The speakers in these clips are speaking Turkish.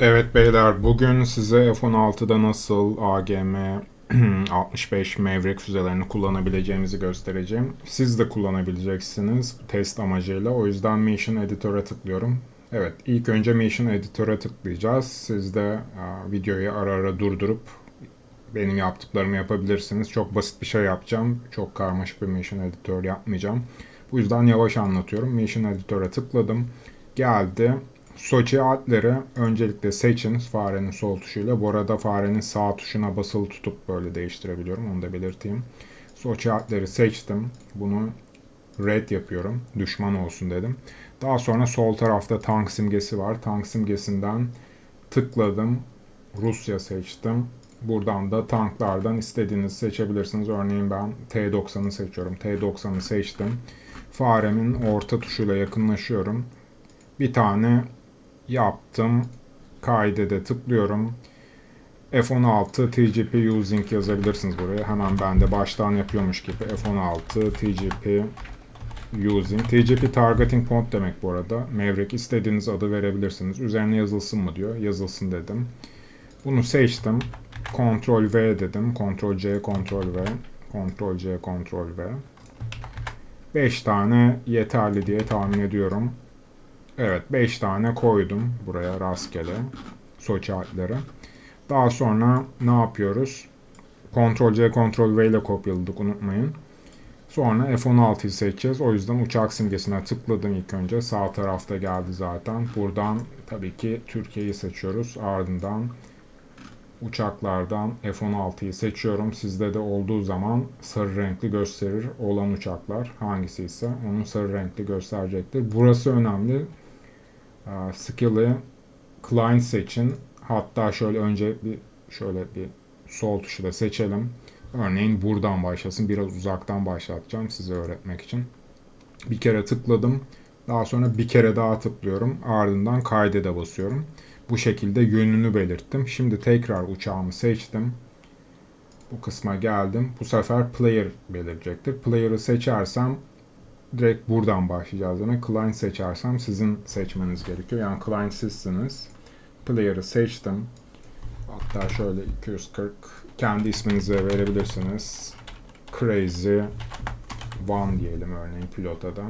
Evet beyler bugün size F-16'da nasıl AGM 65 Maverick füzelerini kullanabileceğimizi göstereceğim. Siz de kullanabileceksiniz test amacıyla. O yüzden Mission Editor'a tıklıyorum. Evet ilk önce Mission Editor'a tıklayacağız. Siz de a, videoyu ara ara durdurup benim yaptıklarımı yapabilirsiniz. Çok basit bir şey yapacağım. Çok karmaşık bir Mission Editor yapmayacağım. Bu yüzden yavaş anlatıyorum. Mission Editor'a tıkladım. Geldi. Soçi adları öncelikle seçin farenin sol tuşuyla. Bu arada farenin sağ tuşuna basılı tutup böyle değiştirebiliyorum. Onu da belirteyim. Soçi adları seçtim. Bunu red yapıyorum. Düşman olsun dedim. Daha sonra sol tarafta tank simgesi var. Tank simgesinden tıkladım. Rusya seçtim. Buradan da tanklardan istediğinizi seçebilirsiniz. Örneğin ben T90'ı seçiyorum. T90'ı seçtim. Faremin orta tuşuyla yakınlaşıyorum. Bir tane yaptım. Kaydede tıklıyorum. F16 TGP using yazabilirsiniz buraya. Hemen ben de baştan yapıyormuş gibi F16 TGP using. TGP targeting point demek bu arada. Maverick istediğiniz adı verebilirsiniz. Üzerine yazılsın mı diyor. Yazılsın dedim. Bunu seçtim. Ctrl V dedim. Ctrl C, Ctrl V. Ctrl C, Ctrl V. 5 tane yeterli diye tahmin ediyorum. Evet 5 tane koydum buraya rastgele Soçi harfleri. Daha sonra ne yapıyoruz? Ctrl C, Ctrl V ile kopyaladık unutmayın. Sonra F16'yı seçeceğiz. O yüzden uçak simgesine tıkladım ilk önce. Sağ tarafta geldi zaten. Buradan tabii ki Türkiye'yi seçiyoruz. Ardından uçaklardan F-16'yı seçiyorum. Sizde de olduğu zaman sarı renkli gösterir olan uçaklar hangisi ise onun sarı renkli gösterecektir. Burası önemli. Skill'i client seçin. Hatta şöyle önce bir şöyle bir sol tuşu da seçelim. Örneğin buradan başlasın. Biraz uzaktan başlatacağım size öğretmek için. Bir kere tıkladım. Daha sonra bir kere daha tıklıyorum. Ardından kaydede basıyorum. Bu şekilde yönünü belirttim. Şimdi tekrar uçağımı seçtim. Bu kısma geldim. Bu sefer player belirecektir. Player'ı seçersem direkt buradan başlayacağız. Yani client seçersem sizin seçmeniz gerekiyor. Yani client sizsiniz. Player'ı seçtim. Hatta şöyle 240 kendi isminizi verebilirsiniz. Crazy One diyelim örneğin pilota da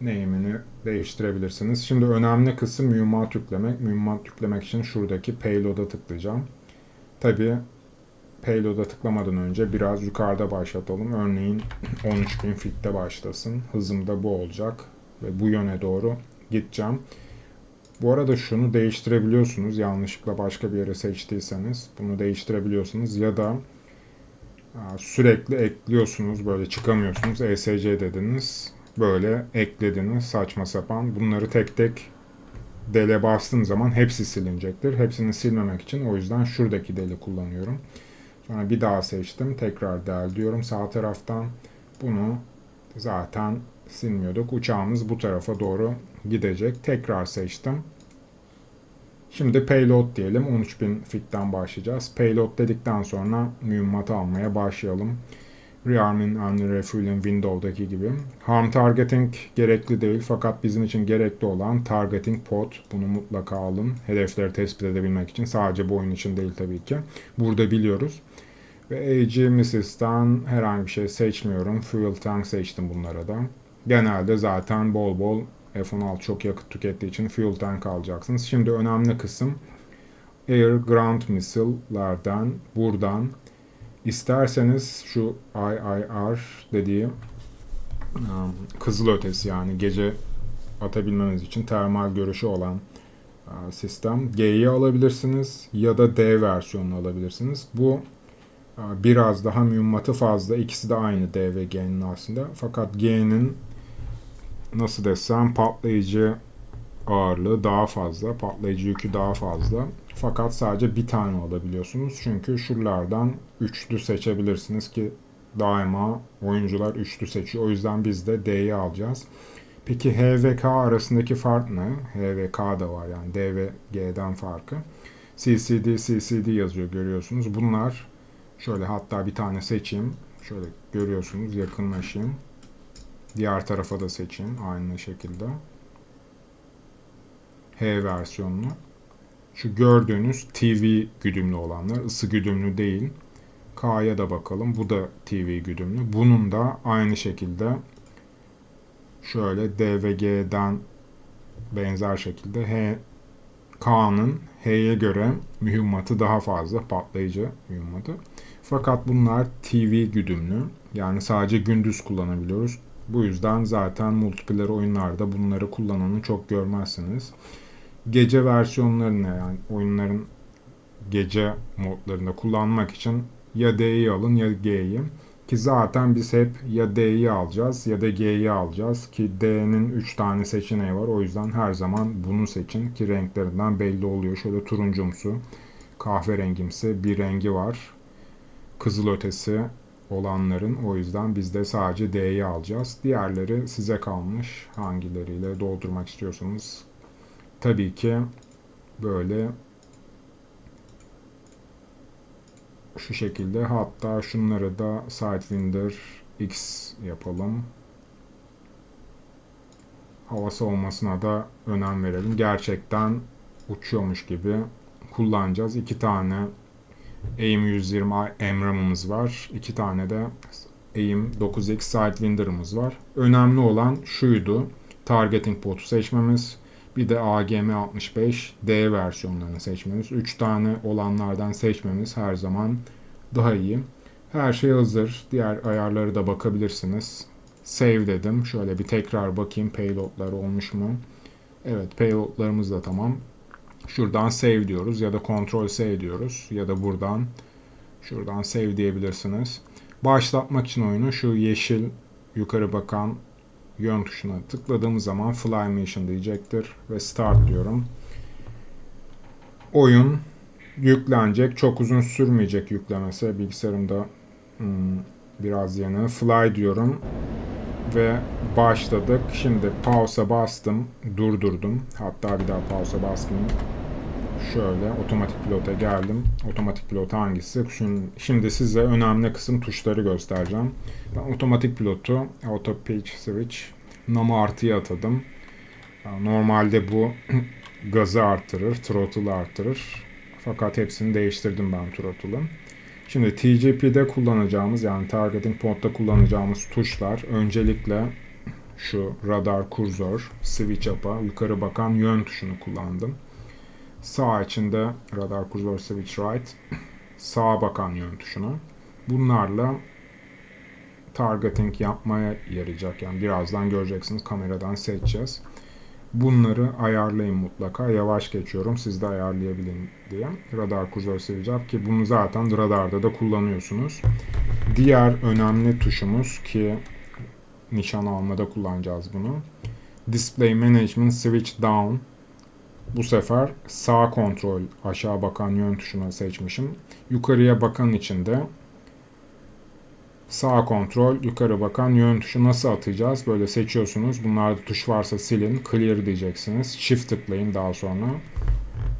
name'ini değiştirebilirsiniz. Şimdi önemli kısım mühimmat yüklemek. Mühimmat yüklemek için şuradaki payload'a tıklayacağım. Tabi payload'a tıklamadan önce biraz yukarıda başlatalım. Örneğin 13.000 fitte başlasın. Hızım da bu olacak. Ve bu yöne doğru gideceğim. Bu arada şunu değiştirebiliyorsunuz. Yanlışlıkla başka bir yere seçtiyseniz bunu değiştirebiliyorsunuz. Ya da sürekli ekliyorsunuz. Böyle çıkamıyorsunuz. ESC dediniz böyle eklediniz saçma sapan. Bunları tek tek dele bastığım zaman hepsi silinecektir. Hepsini silmemek için o yüzden şuradaki deli kullanıyorum. Sonra bir daha seçtim. Tekrar del diyorum sağ taraftan. Bunu zaten silmiyorduk. Uçağımız bu tarafa doğru gidecek. Tekrar seçtim. Şimdi payload diyelim. 13.000 fitten başlayacağız. Payload dedikten sonra mühimmat almaya başlayalım. Rearming and Refueling Window'daki gibi. Harm Targeting gerekli değil fakat bizim için gerekli olan Targeting Pod. Bunu mutlaka alın. Hedefleri tespit edebilmek için. Sadece bu oyun için değil tabii ki. Burada biliyoruz. Ve AG Missis'ten herhangi bir şey seçmiyorum. Fuel Tank seçtim bunlara da. Genelde zaten bol bol F-16 çok yakıt tükettiği için Fuel Tank alacaksınız. Şimdi önemli kısım Air Ground Missile'lardan buradan İsterseniz şu IIR dediğim um, kızıl ötesi yani gece atabilmeniz için termal görüşü olan uh, sistem G'yi alabilirsiniz ya da D versiyonunu alabilirsiniz. Bu uh, biraz daha mühimmatı fazla. İkisi de aynı D ve G'nin aslında. Fakat G'nin nasıl desem patlayıcı ağırlığı daha fazla, patlayıcı yükü daha fazla. Fakat sadece bir tane alabiliyorsunuz. Çünkü şuralardan üçlü seçebilirsiniz ki daima oyuncular üçlü seçiyor. O yüzden biz de D'yi alacağız. Peki H ve K arasındaki fark ne? H ve K da var yani D ve G'den farkı. CCD, CCD yazıyor görüyorsunuz. Bunlar şöyle hatta bir tane seçeyim. Şöyle görüyorsunuz yakınlaşayım. Diğer tarafa da seçeyim aynı şekilde. H versiyonunu. Şu gördüğünüz TV güdümlü olanlar, ısı güdümlü değil. K'ya da bakalım. Bu da TV güdümlü. Bunun da aynı şekilde şöyle D ve G'den benzer şekilde H K'nın H'ye göre mühimmatı daha fazla patlayıcı mühimmatı. Fakat bunlar TV güdümlü. Yani sadece gündüz kullanabiliyoruz. Bu yüzden zaten multiplayer oyunlarda bunları kullananı çok görmezsiniz. Gece versiyonlarını yani oyunların gece modlarında kullanmak için ya D'yi alın ya G'yi. Ki zaten biz hep ya D'yi alacağız ya da G'yi alacağız. Ki D'nin 3 tane seçeneği var. O yüzden her zaman bunu seçin. Ki renklerinden belli oluyor. Şöyle turuncumsu, kahverengimsi bir rengi var. Kızıl ötesi olanların. O yüzden biz de sadece D'yi alacağız. Diğerleri size kalmış. Hangileriyle doldurmak istiyorsanız. Tabii ki böyle şu şekilde hatta şunları da Sidewinder X yapalım. Hava savunmasına da önem verelim. Gerçekten uçuyormuş gibi kullanacağız. İki tane AIM 120 Emram'ımız var. İki tane de AIM 9X Sidewinder'ımız var. Önemli olan şuydu. Targeting potu seçmemiz. Bir de AGM65 D versiyonlarını seçmemiz. 3 tane olanlardan seçmemiz her zaman daha iyi. Her şey hazır. Diğer ayarları da bakabilirsiniz. Save dedim. Şöyle bir tekrar bakayım payloadlar olmuş mu? Evet payloadlarımız da tamam. Şuradan save diyoruz ya da control save diyoruz ya da buradan şuradan save diyebilirsiniz. Başlatmak için oyunu şu yeşil yukarı bakan yön tuşuna tıkladığımız zaman Fly Mission diyecektir ve Start diyorum. Oyun yüklenecek. Çok uzun sürmeyecek yüklemesi. Bilgisayarımda hmm, biraz yeni. Fly diyorum ve başladık. Şimdi pausa bastım, durdurdum. Hatta bir daha pausa bastım. Şöyle otomatik pilota geldim. Otomatik pilot hangisi? Şimdi size önemli kısım tuşları göstereceğim. Ben otomatik pilotu auto pitch switch nama artıya atadım. Normalde bu gazı artırır, throttle'ı artırır. Fakat hepsini değiştirdim ben throttle'ın. Şimdi TGP'de kullanacağımız yani Targeting Pod'da kullanacağımız tuşlar öncelikle şu radar kursor, switch up'a yukarı bakan yön tuşunu kullandım. Sağ içinde radar kursor switch right, sağa bakan yön tuşunu. Bunlarla targeting yapmaya yarayacak. Yani birazdan göreceksiniz kameradan seçeceğiz. Bunları ayarlayın mutlaka. Yavaş geçiyorum. Siz de ayarlayabilin diye. Radar kursor seveceğim ki bunu zaten radarda da kullanıyorsunuz. Diğer önemli tuşumuz ki nişan almada kullanacağız bunu. Display Management Switch Down. Bu sefer sağ kontrol aşağı bakan yön tuşuna seçmişim. Yukarıya bakan için de Sağ kontrol, yukarı bakan yön tuşu nasıl atacağız? Böyle seçiyorsunuz. Bunlarda tuş varsa silin. Clear diyeceksiniz. Shift tıklayın daha sonra.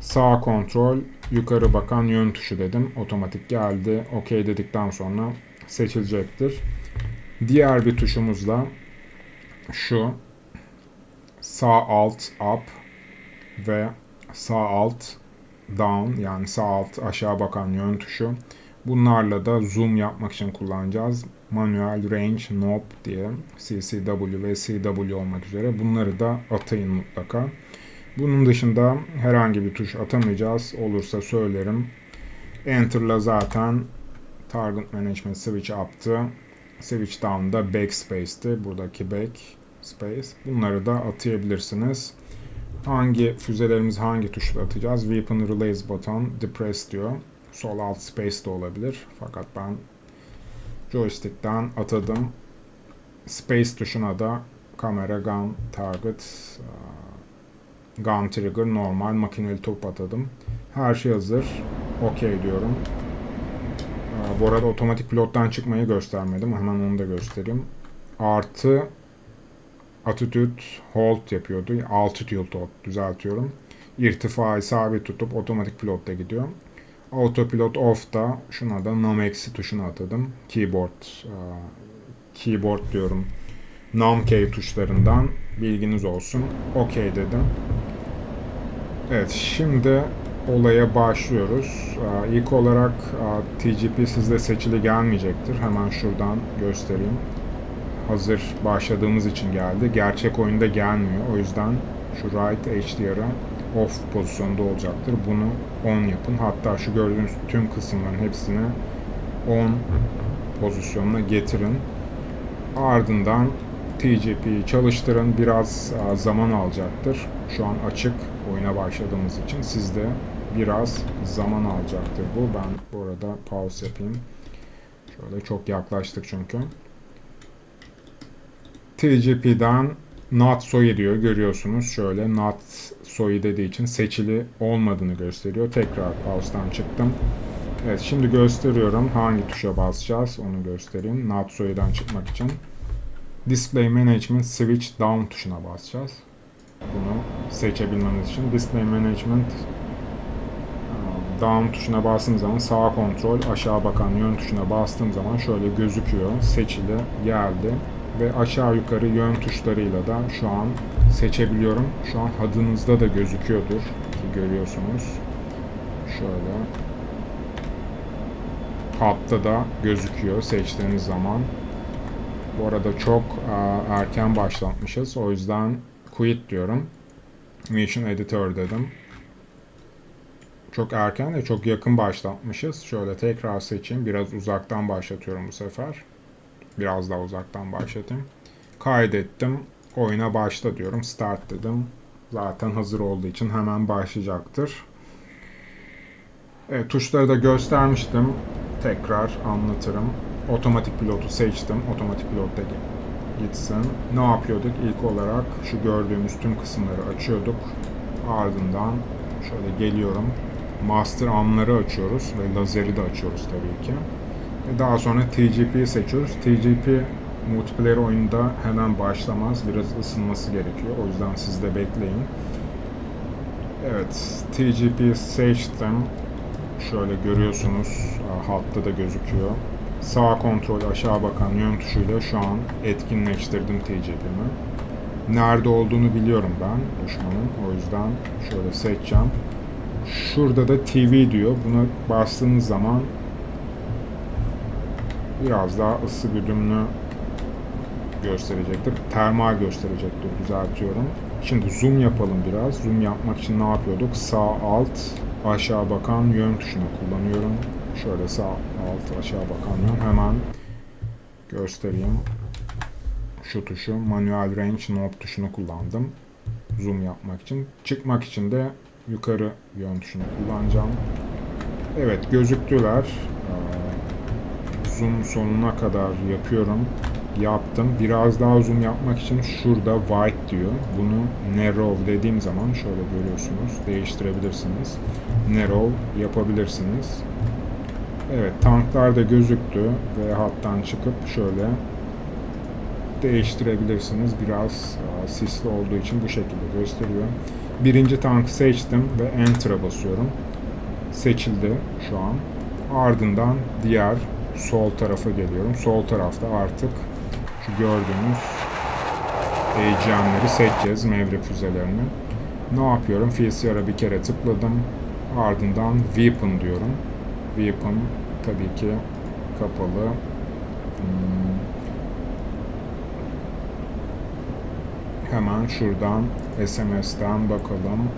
Sağ kontrol, yukarı bakan yön tuşu dedim. Otomatik geldi. OK dedikten sonra seçilecektir. Diğer bir tuşumuzla şu sağ alt up ve sağ alt down yani sağ alt aşağı bakan yön tuşu. Bunlarla da zoom yapmak için kullanacağız. Manuel Range Knob diye CCW ve CW olmak üzere bunları da atayın mutlaka. Bunun dışında herhangi bir tuş atamayacağız. Olursa söylerim. Enter'la zaten Target Management Switch up'tı. Switch down'da backspace'ti. Buradaki backspace. Bunları da atayabilirsiniz. Hangi füzelerimizi hangi tuşla atacağız? Weapon Release Button Depress diyor. Sol alt space de olabilir. Fakat ben joystick'ten atadım. Space tuşuna da kamera, gun, target, e, gun trigger, normal makineli top atadım. Her şey hazır. OK diyorum. E, bu arada otomatik pilottan çıkmayı göstermedim. Hemen onu da göstereyim. Artı attitude hold yapıyordu. Altitude hold düzeltiyorum. İrtifayı sabit tutup otomatik pilotta gidiyor. Autopilot off'ta şuna da numex'i tuşuna atadım. Keyboard e, keyboard diyorum. Numkey tuşlarından bilginiz olsun. OK dedim. Evet şimdi olaya başlıyoruz. Ee, İlk olarak e, TGP sizde seçili gelmeyecektir. Hemen şuradan göstereyim. Hazır başladığımız için geldi. Gerçek oyunda gelmiyor. O yüzden şu right HDR'a off pozisyonda olacaktır. Bunu on yapın. Hatta şu gördüğünüz tüm kısımların hepsini on pozisyonuna getirin. Ardından TGP'yi çalıştırın. Biraz e, zaman alacaktır. Şu an açık oyuna başladığımız için sizde biraz zaman alacaktır bu. Ben bu arada pause yapayım. Şöyle çok yaklaştık çünkü. TGP'den not soy diyor görüyorsunuz. Şöyle not soy dediği için seçili olmadığını gösteriyor. Tekrar pause'dan çıktım. Evet şimdi gösteriyorum hangi tuşa basacağız onu göstereyim. Not soy'dan çıkmak için. Display Management Switch Down tuşuna basacağız. Bunu seçebilmemiz için Display Management Down tuşuna bastığım zaman sağ kontrol aşağı bakan yön tuşuna bastığım zaman şöyle gözüküyor. Seçili geldi ve aşağı yukarı yön tuşlarıyla da şu an seçebiliyorum. Şu an HUD'ınızda da gözüküyordur ki görüyorsunuz. Şöyle HUD'da da gözüküyor seçtiğiniz zaman. Bu arada çok e, erken başlatmışız. O yüzden quit diyorum. Mission Editor dedim. Çok erken de çok yakın başlatmışız. Şöyle tekrar seçeyim. Biraz uzaktan başlatıyorum bu sefer. Biraz daha uzaktan başlatayım. Kaydettim. Oyuna başla diyorum. Start dedim. Zaten hazır olduğu için hemen başlayacaktır. Evet, tuşları da göstermiştim. Tekrar anlatırım. Otomatik pilotu seçtim. Otomatik pilotta gitsin. Ne yapıyorduk? İlk olarak şu gördüğümüz tüm kısımları açıyorduk. Ardından şöyle geliyorum. Master amları açıyoruz ve lazeri de açıyoruz tabii ki. Daha sonra TGP'yi seçiyoruz. TGP multiplayer oyunda hemen başlamaz. Biraz ısınması gerekiyor. O yüzden siz de bekleyin. Evet, TGP'yi seçtim. Şöyle görüyorsunuz. Hatta da gözüküyor. Sağ kontrol aşağı bakan yön tuşuyla şu an etkinleştirdim TCP'mi. Nerede olduğunu biliyorum ben düşmanın. O yüzden şöyle seçeceğim. Şurada da TV diyor. Buna bastığınız zaman biraz daha ısı güdümlü gösterecektir. Termal gösterecektir. Düzeltiyorum. Şimdi zoom yapalım biraz. Zoom yapmak için ne yapıyorduk? Sağ alt aşağı bakan yön tuşunu kullanıyorum. Şöyle sağ alt aşağı bakan yön hemen göstereyim. Şu tuşu manuel range knob tuşunu kullandım. Zoom yapmak için. Çıkmak için de yukarı yön tuşunu kullanacağım. Evet gözüktüler. Zoom sonuna kadar yapıyorum. Yaptım. Biraz daha zoom yapmak için şurada white diyor. Bunu narrow dediğim zaman şöyle görüyorsunuz. Değiştirebilirsiniz. Narrow yapabilirsiniz. Evet tanklar da gözüktü ve hattan çıkıp şöyle değiştirebilirsiniz. Biraz sisli olduğu için bu şekilde gösteriyor. Birinci tankı seçtim ve Enter'a basıyorum. Seçildi şu an. Ardından diğer sol tarafa geliyorum. Sol tarafta artık şu gördüğünüz AGM'leri seçeceğiz. Mevri füzelerini. Ne yapıyorum? FCR'a bir kere tıkladım. Ardından Weapon diyorum. Weapon tabii ki kapalı. Hmm. Hemen şuradan SMS'den bakalım.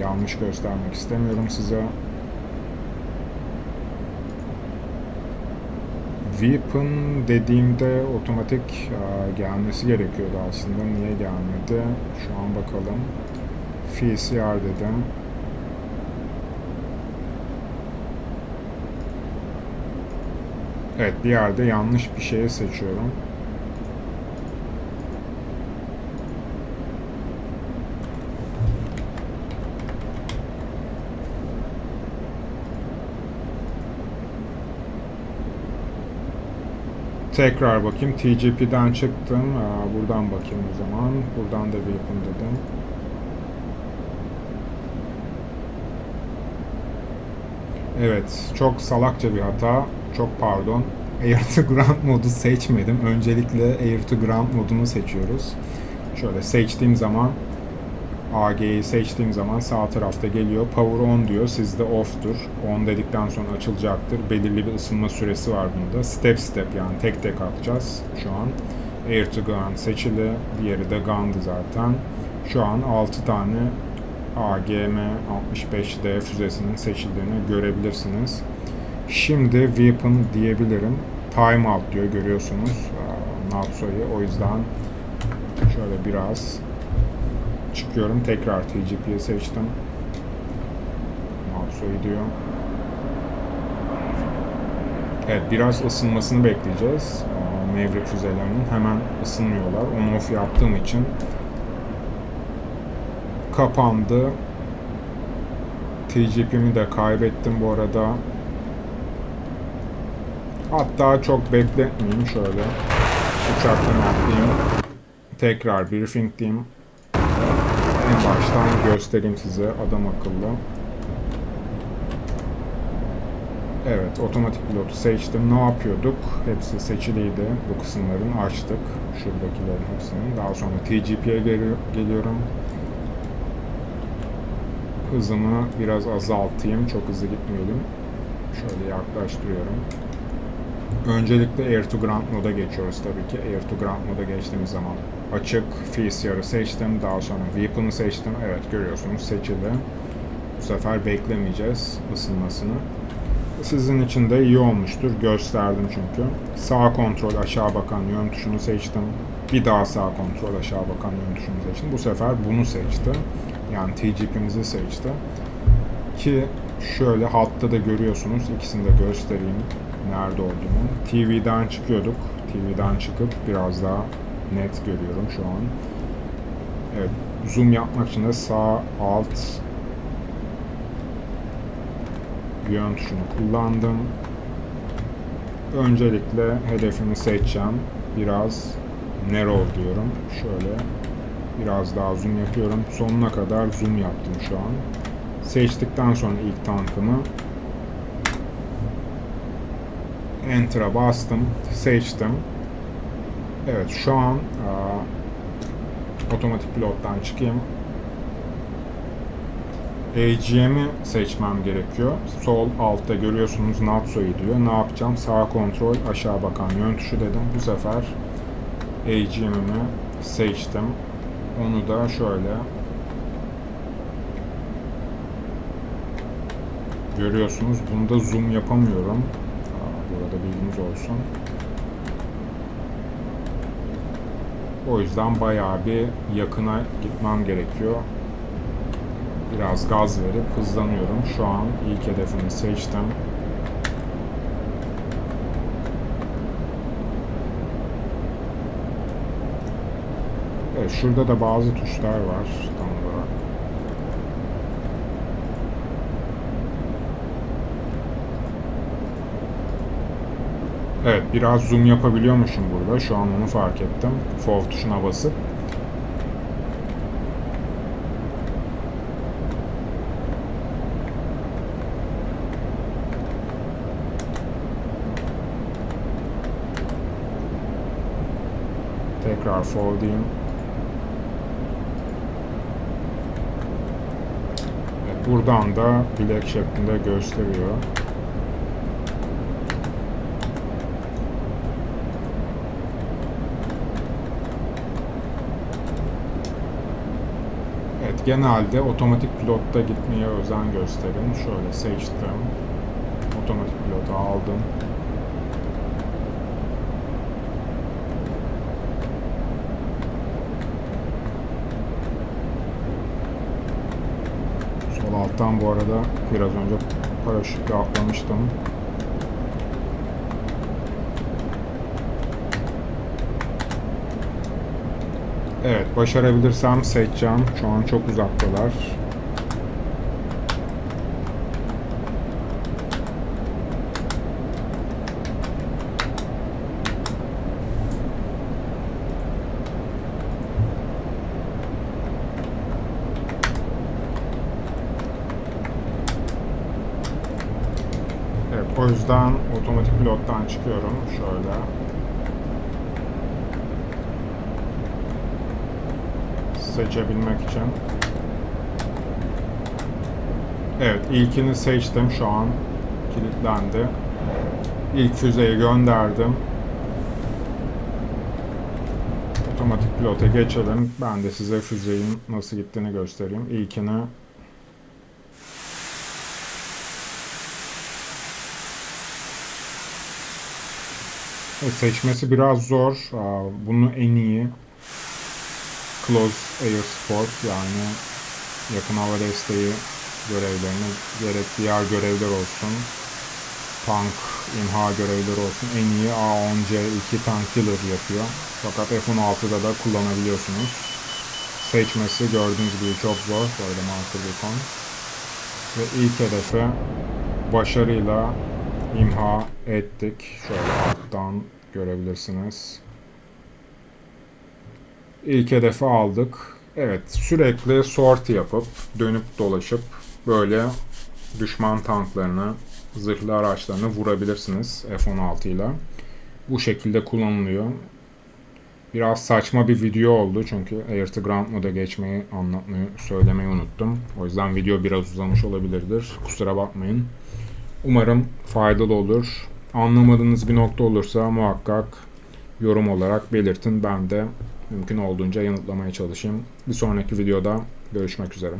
Yanlış göstermek istemiyorum size. Weapon dediğimde otomatik gelmesi gerekiyordu aslında. Niye gelmedi? Şu an bakalım. VCR dedim. Evet bir yerde yanlış bir şey seçiyorum. Tekrar bakayım. TGP'den çıktım. Buradan bakayım o zaman. Buradan da bir yapım dedim. Evet. Çok salakça bir hata. Çok pardon. Air to Ground modu seçmedim. Öncelikle Air to Ground modunu seçiyoruz. Şöyle seçtiğim zaman AG'yi seçtiğim zaman sağ tarafta geliyor. Power on diyor. Sizde off'tur. On dedikten sonra açılacaktır. Belirli bir ısınma süresi var bunda. Step step yani tek tek atacağız şu an. Air to Ground seçili. Diğeri de Gun'dı zaten. Şu an 6 tane AGM-65D füzesinin seçildiğini görebilirsiniz. Şimdi Weapon diyebilirim. Time out diyor görüyorsunuz. Natso'yu. O yüzden şöyle biraz çıkıyorum. Tekrar TGP'yi seçtim. Natso'yu diyor. Evet biraz ısınmasını bekleyeceğiz. Maverick füzelerinin hemen ısınmıyorlar. On off yaptığım için kapandı. TGP'mi de kaybettim bu arada. Hatta çok bekletmeyeyim şöyle. Uçaktan atlayayım. Tekrar briefing diyeyim. Baştan göstereyim size adam akıllı. Evet, otomatik pilotu seçtim. Ne yapıyorduk? Hepsi seçiliydi. Bu kısımların açtık. Şuradakilerin hepsini. Daha sonra TGP'ye geliyorum. Hızımı biraz azaltayım. Çok hızlı gitmeyelim. Şöyle yaklaştırıyorum. Öncelikle Air to Ground moda geçiyoruz tabii ki. Air to Ground moda geçtiğimiz zaman açık FCR'ı seçtim. Daha sonra Weapon'ı seçtim. Evet görüyorsunuz seçildi. Bu sefer beklemeyeceğiz ısınmasını. Sizin için de iyi olmuştur. Gösterdim çünkü. Sağ kontrol aşağı bakan yön tuşunu seçtim. Bir daha sağ kontrol aşağı bakan yön tuşunu seçtim. Bu sefer bunu seçti. Yani TGP'mizi seçti. Ki şöyle hatta da görüyorsunuz. İkisini de göstereyim nerede olduğunu. TV'den çıkıyorduk. TV'den çıkıp biraz daha net görüyorum şu an. Evet, zoom yapmak için de sağ alt yön tuşunu kullandım. Öncelikle hedefimi seçeceğim. Biraz narrow diyorum. Şöyle biraz daha zoom yapıyorum. Sonuna kadar zoom yaptım şu an. Seçtikten sonra ilk tankımı Enter'a bastım, seçtim. Evet, şu an aa, otomatik pilottan çıkayım. AGM'i seçmem gerekiyor. Sol altta görüyorsunuz Natso'yu diyor. Ne yapacağım? Sağ kontrol, aşağı bakan yön tuşu dedim. Bu sefer AGM'imi seçtim. Onu da şöyle görüyorsunuz. Bunda zoom yapamıyorum. Burada bilginiz olsun. O yüzden bayağı bir yakına gitmem gerekiyor. Biraz gaz verip hızlanıyorum. Şu an ilk hedefimi seçtim. Evet, şurada da bazı tuşlar var tam olarak. Evet, biraz zoom yapabiliyormuşum burada. Şu an onu fark ettim. FOV tuşuna basıp. Tekrar FOV diyeyim. Evet, buradan da bilek şeklinde gösteriyor. Genelde otomatik pilotta gitmeye özen gösterin. Şöyle seçtim. Otomatik pilotu aldım. Sol alttan bu arada biraz önce paraşütle atlamıştım. Evet, başarabilirsem seçeceğim. Şu an çok uzaktalar. Evet, o yüzden otomatik pilottan çıkıyorum. Şöyle. Seçebilmek için Evet ilkini seçtim şu an kilitlendi. İlk füzeyi gönderdim. Otomatik pilota geçelim. Ben de size füzeyin nasıl gittiğini göstereyim. İlkini seçmesi biraz zor. Bunu en iyi Close Air Support yani yakın hava desteği görevlerini gerek diğer görevler olsun tank imha görevleri olsun en iyi A10C2 tank killer yapıyor. Fakat F-16'da da kullanabiliyorsunuz. Seçmesi gördüğünüz gibi çok zor. Böyle marker beacon. Ve ilk hedefi başarıyla imha ettik. Şöyle alttan görebilirsiniz. İlk hedefi aldık. Evet sürekli sorti yapıp dönüp dolaşıp böyle düşman tanklarını, zırhlı araçlarını vurabilirsiniz F-16 ile. Bu şekilde kullanılıyor. Biraz saçma bir video oldu çünkü Air to Ground moda geçmeyi anlatmayı, söylemeyi unuttum. O yüzden video biraz uzamış olabilirdir. Kusura bakmayın. Umarım faydalı olur. Anlamadığınız bir nokta olursa muhakkak yorum olarak belirtin. Ben de mümkün olduğunca yanıtlamaya çalışayım. Bir sonraki videoda görüşmek üzere.